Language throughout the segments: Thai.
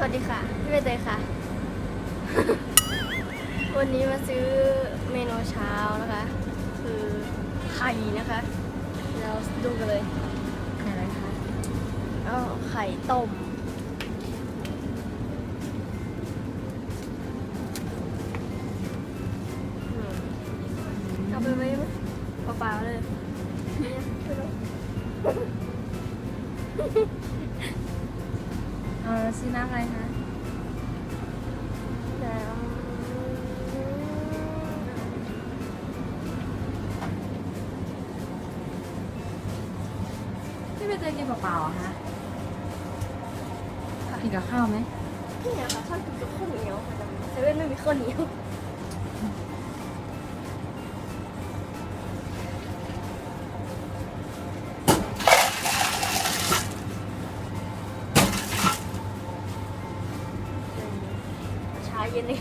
สวัสดีค่ะ พี่ใบเตยค่ะ วันนี้มาซื้อเมนูเช้านะคะ คือไข่นะคะ เราดูกันเลยอะไรคะอ๋อไข่ต้ม เอาไปไว้ไหมเปล่าๆเลย อาแล้วซื้อน้ำอะไรคะแล้วพี่ใบเตยกินเปล่าๆเหรอคะกินกับข้าวไหมพี่เนี่ยค่ะชอบกินกับข้าวเหนียวเซเว่นไม่มีข้าวเหนียว เช้าเย็นนี่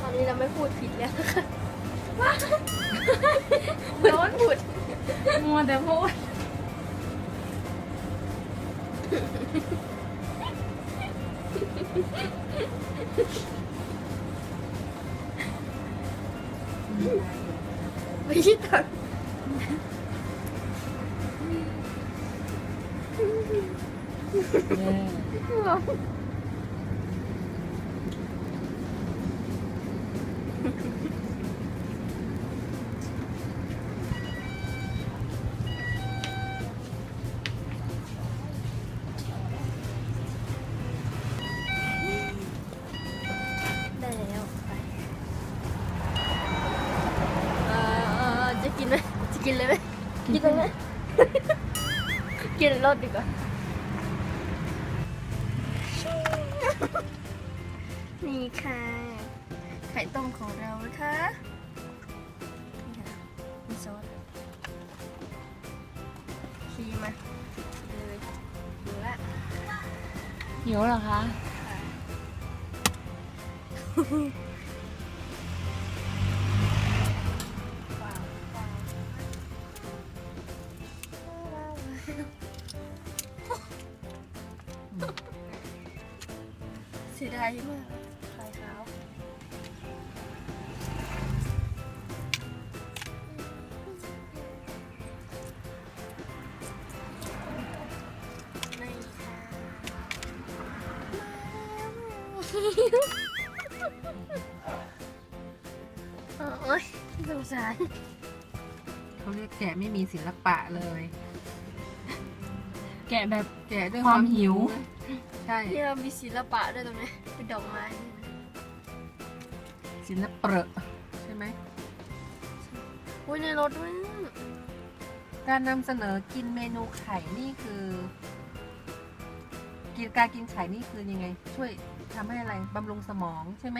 ตอนนี้เราไม่พูดผิดแล้วนะคะร้อนพูดมัวแต่พูดไม่ใช่ตังร้อน ได้แล้วไปเอ่อจะกินไหมจะกินเลยไหมกินตรงไหนกินรถดีกว่า นี่ค่ะ ข่ต้มของเรานะคะนี่ค่ะมีซอสคีมาเลยดูละหิวเหรอคะว้าวว้าวเสียดายมาก โอ้ยสงสารเขาเรียกแกะไม่มีศิลปะเลย แกะแบบแกะด้วยคคาววามมหิหิววใช่ที่เรามีศิลปะด้วยตรงนี้ เป็นดอกไม้นี่นะศิลปะใช่ไหมอุ้ยในรถด้วยนะการนำเสนอกินเมนูไข่นี่คือ กินการกินไข่นี่คือยังไง ช่วย ทำให้อะไรบำรุงสมองใช่ไหม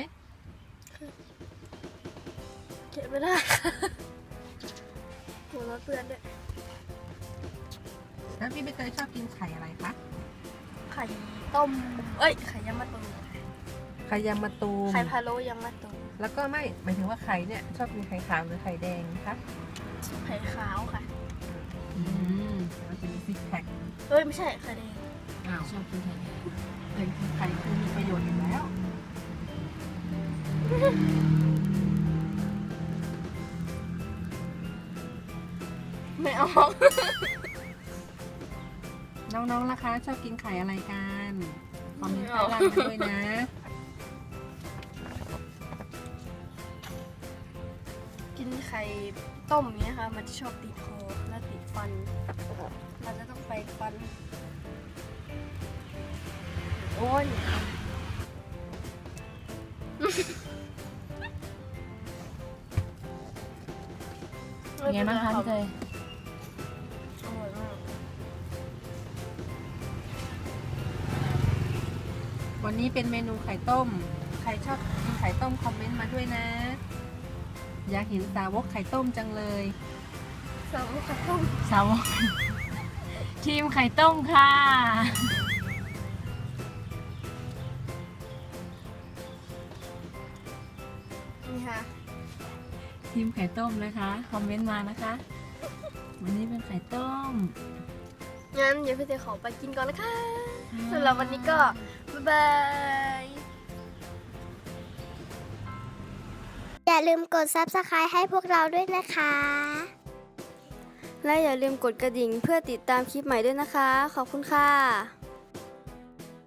เก็บไม่ได้หัวรถเพื่อนด้วยแล้วพี่ใบเตยชอบกินไข่อะไรคะไข่ต้ม เอ้ย ไข่ยำมะตูมไข่ยางมะตูมไข่พะโล้ยำมะตูมแล้วก็ไม่หมายถึงว่าไข่เนี่ยชอบกินไข่ขาวหรือไข่แดงคะไข่ขาวค่ะ อืมมันจะมีซิกแพคเอ้ย ไม่ใช่ไข่แดงอ้าวชอบกินไข่แดง แต่ไข่คือมีประโยชน์อยู่แล้ว ไม่ออก น้องๆล่ะคะ ชอบกินไข่อะไรกันคอมเมนต์ใต้ล่างมาด้วยนะ กินไข่ต้มอย่างเงี้ยค่ะ มันจะชอบติดคอและติดฟันเราจะต้องไปฟันโอ้ย เป็นไงบ้างคะพี่เตยอร่อยมากวันนี้เป็นเมนูไข่ต้ม ใครชอบกินไข่ต้มคอมเมนต์มาด้วยนะ อยากเห็นสาวกไข่ต้มจังเลยสองไข่ต้ม สาวกทีมไข่ต้มค่ะ นี่ค่ะทีมไข่ต้มนะคะ คอมเมนต์มานะคะ วันนี้เป็นไข่ต้ม งั้นเดี๋ยวพี่เตยขอไปกินก่อนนะคะสำหรับวันนี้ก็ บ๊ายบาย อย่าลืมกด Subscribe ให้พวกเราด้วยนะคะ และอย่าลืมกดกระดิ่งเพื่อติดตามคลิปใหม่ด้วยนะคะ ขอบคุณค่ะ